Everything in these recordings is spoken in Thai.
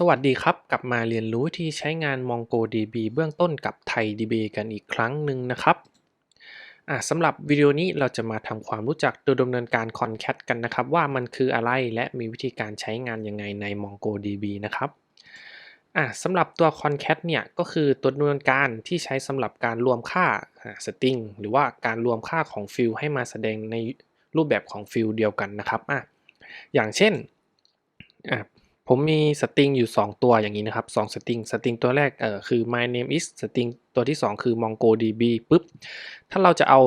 สวัสดีครับ กลับมาเรียนรู้วิธีใช้งาน MongoDB เบื้องต้นกับ ThaiDB กันอีกครั้งหนึ่งนะครับสำหรับวิดีโอนี้เราจะมาทำความรู้จักตัวดำเนินการ concat กันนะครับ ว่ามันคืออะไรและมีวิธีการใช้งานยังไงใน MongoDB นะครับสำหรับตัว concat เนี่ยก็คือตัวดำเนินการที่ใช้สำหรับการรวมค่า string หรือว่าการรวมค่าของฟิลให้มาแสดงในรูปแบบของฟิลเดียวกันนะครับออย่างเช่น ผมมีสตริงอยู่ 2 ตัวอย่างนี้นะครับ2สตริงสตริงตัวแรกเออคือ my name is สตริงตัวที่ 2 คือ mongodb ปุ๊บ ถ้าเราจะเอา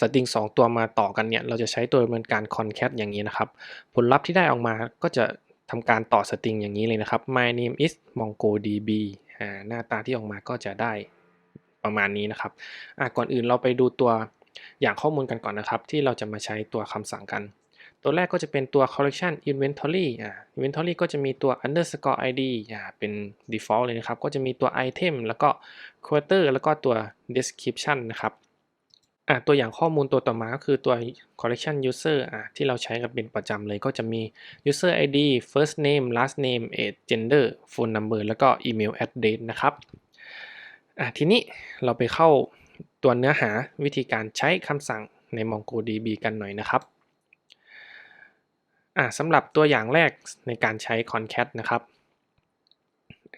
สตริง2 ตัวมาต่อกันเนี่ย เราจะใช้ตัวดำเนินการ concat อย่างนี้นะครับ ผลลัพธ์ที่ได้ออกมาก็จะทำการต่อสตริงอย่างนี้เลยนะครับ my name is mongodb อ่าหน้าตาที่ออกมาก็จะได้ประมาณนี้นะครับอ่าก่อนอื่นเราไปดูตัวอย่างข้อมูลกันก่อนนะครับ ที่เราจะมาใช้ตัวคำสั่งกัน ตัวแรกก็จะเป็นตัว collection inventory อ่า inventory ก็จะมีตัว underscore id อ่าเป็น default เลยนะครับ ก็จะมีตัว item แล้วก็ quarter แล้วก็ตัว description นะครับอ่าตัวอย่างข้อมูลตัวต่อมาก็คือตัว collection user อ่าที่เราใช้กันเป็นประจำเลยก็จะมี user id first name last name age gender phone number แล้วก็ email address นะครับอ่าทีนี้เราไปเข้าตัวเนื้อหาวิธีการใช้คำสั่งใน MongoDB กันหน่อยนะครับ อะสำหรับตัวอย่างแรกในการใช้ concat นะครับ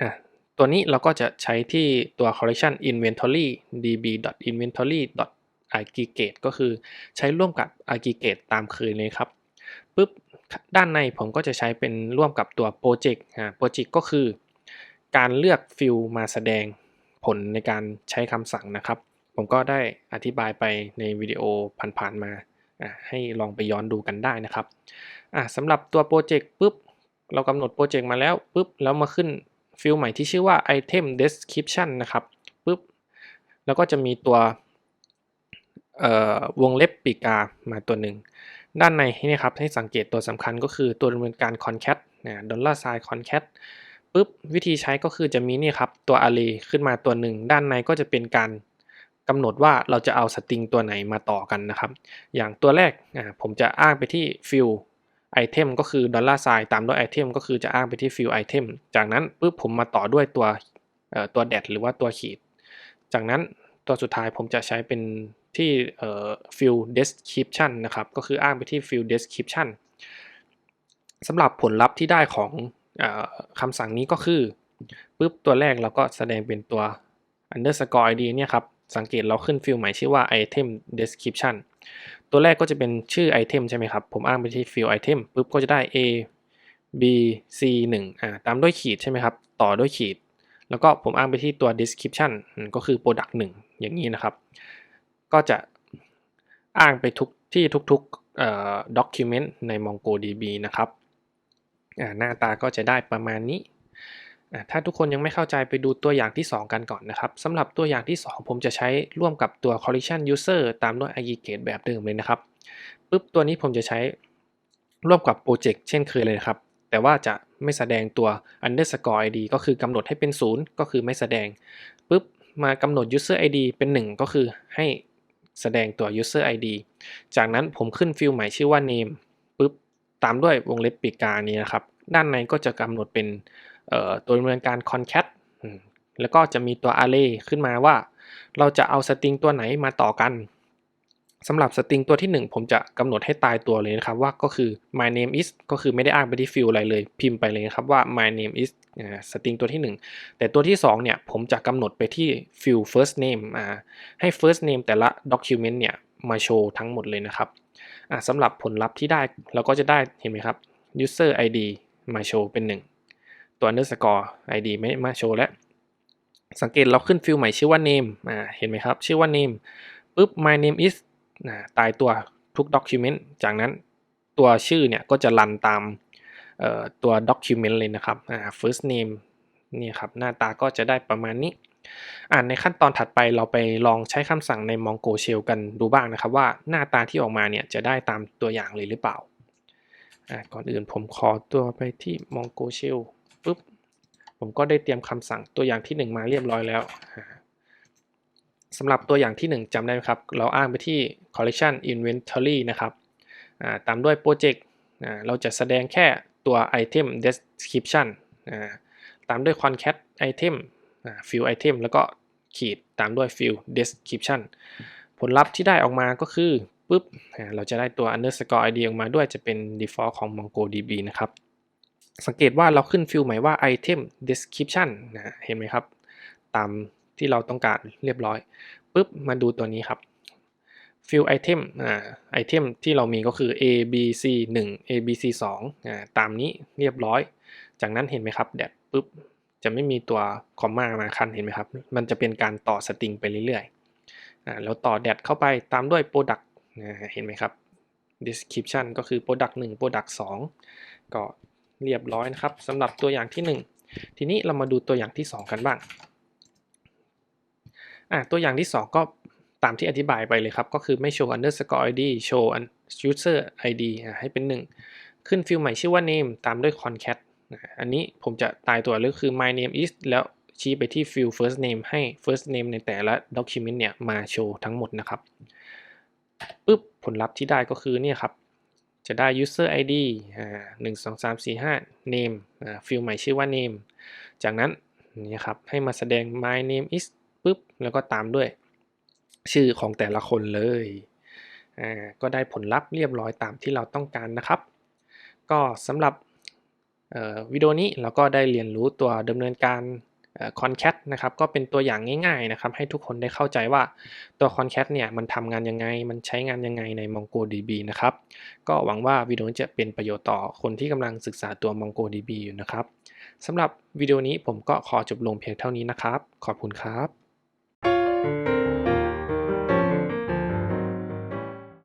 อะตัวนี้เราก็จะใช้ที่ตัว collection inventory db.inventory aggregate ก็คือใช้ร่วมกับ aggregate ตามเคยเลยครับปุ๊บด้านในผมก็จะใช้เป็นร่วมกับตัว project อ่า project ก็คือ การเลือกฟิลมาแสดงผลในการใช้คำสั่งนะครับ ผมก็ได้อธิบายไปในวิดีโอผ่านๆมาให้ลองไปย้อนดูกันได้นะครับ อะสำหรับตัวโปรเจกต์ปุ๊บ เรากำหนดโปรเจกต์มาแล้วปุ๊บ แล้วมาขึ้นฟิลใหม่ที่ชื่อว่า item description นะครับปุ๊บ แล้วก็จะมีตัววงเล็บปีกามาตัวหนึ่ง ด้านในนี่ครับให้สังเกตตัวสำคัญก็คือตัวดำเนินการ concat นะ dollar sign concat ปุ๊บ วิธีใช้ก็คือจะมีนี่ครับตัว array ขึ้นมาตัวหนึ่ง ด้านในก็จะเป็นการกำหนดว่าเราจะเอาสตริงตัวไหนมาต่อกันนะครับ อย่างตัวแรกผมจะอ้างไปที่ฟิล ไอเทมก็คือดอลลาร์ไซน์ตามด้วยไอเทมก็คือจะอ้างไปที่ฟิลไอเทมจากนั้นปุ๊บผมมาต่อด้วยตัวตัวแดดหรือว่าตัวขีด จากนั้นตัวสุดท้ายผมจะใช้เป็นที่ฟิลเดสคริปชันนะครับ ก็คืออ้างไปที่ฟิลเดสคริปชันสำหรับผลลัพธ์ที่ได้ของอคำสั่งนี้ก็คือปุ๊บตัวแรกเราก็แสดงเป็นตัว underscore id เนี่ยครับ สังเกตเราขึ้นฟิลใหม่ชื่อว่า item description ตัวแรกก็จะเป็นชื่อไอเทมใช่ไหมครับ ผมอ้างไปที่ฟิลไอเทมปุ๊บก็จะได้ a b c 1อ่าตามด้วยขีดใช่ไหมครับ ต่อด้วยขีด แล้วก็ผมอ้างไปที่ตัว description ก็คือ product 1 อย่างนี้นะครับ ก็จะอ้างไปทุกที่ทุกๆ document ใน MongoDB นะครับหน้าตาก็จะได้ประมาณนี้ ถ้าทุกคนยังไม่เข้าใจไปดูตัวอย่างที่ 2 กันก่อนนะครับสำหรับตัวอย่างที่ 2 ผมจะใช้ร่วมกับตัว collection user ตามด้วย aggregate แบบเดิมเลยนะครับปุ๊บตัวนี้ผมจะใช้ร่วมกับโปรเจกต์เช่นเคยเลยครับ แต่ว่าจะไม่แสดงตัว underscore id ก็คือกำหนดให้เป็น 0 ก็คือไม่แสดงปุ๊บมากำหนด user id เป็น 1 ก็คือให้แสดงตัว user id จากนั้นผมขึ้นฟิลใหม่ชื่อว่า name ปุ๊บตามด้วยวงเล็บปีกานี้นะครับ ด้านในก็จะกำหนดเป็น ตัวดำเนินการ concat แล้วก็จะมีตัว array ขึ้นมาว่า เราจะเอาสตริงตัวไหนมาต่อกันสำหรับสตริงตัวที่ 1 ผมจะกำหนดให้ตายตัวเลยนะครับว่าก็คือ my name is ก็คือไม่ได้อ้างไปที่ฟิลอะไรเลย พิมพ์ไปเลยครับว่า my name is สตริงตัวที่ 1 แต่ตัวที่2เนี่ยผมจะกำหนดไปที่ฟิล first name ให้ first name แต่ละ document เนี่ยมาโชว์ทั้งหมดเลยนะครับสำหรับผลลัพธ์ที่ได้เราก็จะได้เห็นไหมครับ user id มาโชว์เป็น 1 ตัว underscore id ไม่มาโชว์แล้ว สังเกตเราขึ้นฟิลใหม่ชื่อว่า name อ่าเห็นไหมครับ ชื่อว่า name ปุ๊บ my name is นะตายตัวทุก document จากนั้นตัวชื่อเนี่ยก็จะรันตามตัว document เลยนะครับ first name นี่ครับหน้าตาก็จะได้ประมาณนี้ อ่านในขั้นตอนถัดไปเราไปลองใช้คำสั่งใน Mongo Shell กันดูบ้างนะครับ ว่าหน้าตาที่ออกมาเนี่ยจะได้ตามตัวอย่างเลยหรือเปล่า ก่อนอื่นผมขอตัวไปที่ Mongo Shell ปุ๊บผมก็ได้เตรียมคำสั่งตัวอย่างที่ 1 มาเรียบร้อยแล้วสำหรับตัวอย่างที่ 1จำได้ไหมครับ เราอ้างไปที่ collection inventory นะครับตามด้วย project เราจะแสดงแค่ตัว item description ตามด้วย concat item field item แล้วก็ขีดตามด้วย field description ผลลัพธ์ที่ได้ออกมาก็คือปุ๊บเราจะได้ตัว underscore id ออกมาด้วยจะเป็น default ของ MongoDB นะครับ สังเกตว่าเราขึ้นฟิลใหม่ว่า item description นะเห็นไหมครับ ตามที่เราต้องการเรียบร้อยปุ๊บมาดูตัวนี้ครับ fill item อ่า item ที่เรามีก็คือ a b c 1 a b c 2อ่าตามนี้เรียบร้อย จากนั้นเห็นไหมครับแดดปุ๊บจะไม่มีตัวคอมมามาคันเห็นไหมครับ มันจะเป็นการต่อสตริงไปเรื่อยๆอ่าแล้วต่อแดดเข้าไปตามด้วย product อ่าเห็นไหมครับ description ก็คือ product 1 product 2 ก็ เรียบร้อยนะครับสำหรับตัวอย่างที่ 1 ทีนี้เรามาดูตัวอย่างที่ 2 กันบ้างอะตัวอย่างที่ 2 ก็ตามที่อธิบายไปเลยครับ ก็คือไม่โชว์ underscore id โชว์ user id อะให้เป็น 1 ขึ้นฟิลใหม่ชื่อว่า name ตามด้วย concat อันนี้ผมจะตายตัวเลยคือ my name is แล้วชี้ไปที่ฟิล first name ให้ first name ในแต่ละ document เนี่ยมาโชว์ทั้งหมดนะครับปุ๊บผลลัพธ์ที่ได้ก็คือเนี่ยครับ จะได้ user id อ่าหนึ่งสองสามสี่ห้า name อ่าฟิลใหม่ชื่อว่า name จากนั้นนี่ครับให้มาแสดง my name is ปุ๊บ แล้วก็ตามด้วย ชื่อของแต่ละคนเลยอ่าก็ได้ผลลัพธ์เรียบร้อยตามที่เราต้องการนะครับ ก็สำหรับเอ่อวิดีโอนี้เราก็ได้เรียนรู้ตัวดำเนินการ คอนแคทนะครับก็เป็นตัวอย่างง่ายๆนะครับให้ทุกคนได้เข้าใจว่าตัว concat เนี่ยมันทำงานยังไง มันใช้งานยังไงใน MongoDB นะครับก็หวังว่าวิดีโอจะเป็นประโยชน์ต่อคนที่กำลังศึกษาตัว MongoDB อยู่นะครับสำหรับวิดีโอนี้ผมก็ขอจบลงเพียงเท่านี้นะครับ ขอบคุณครับ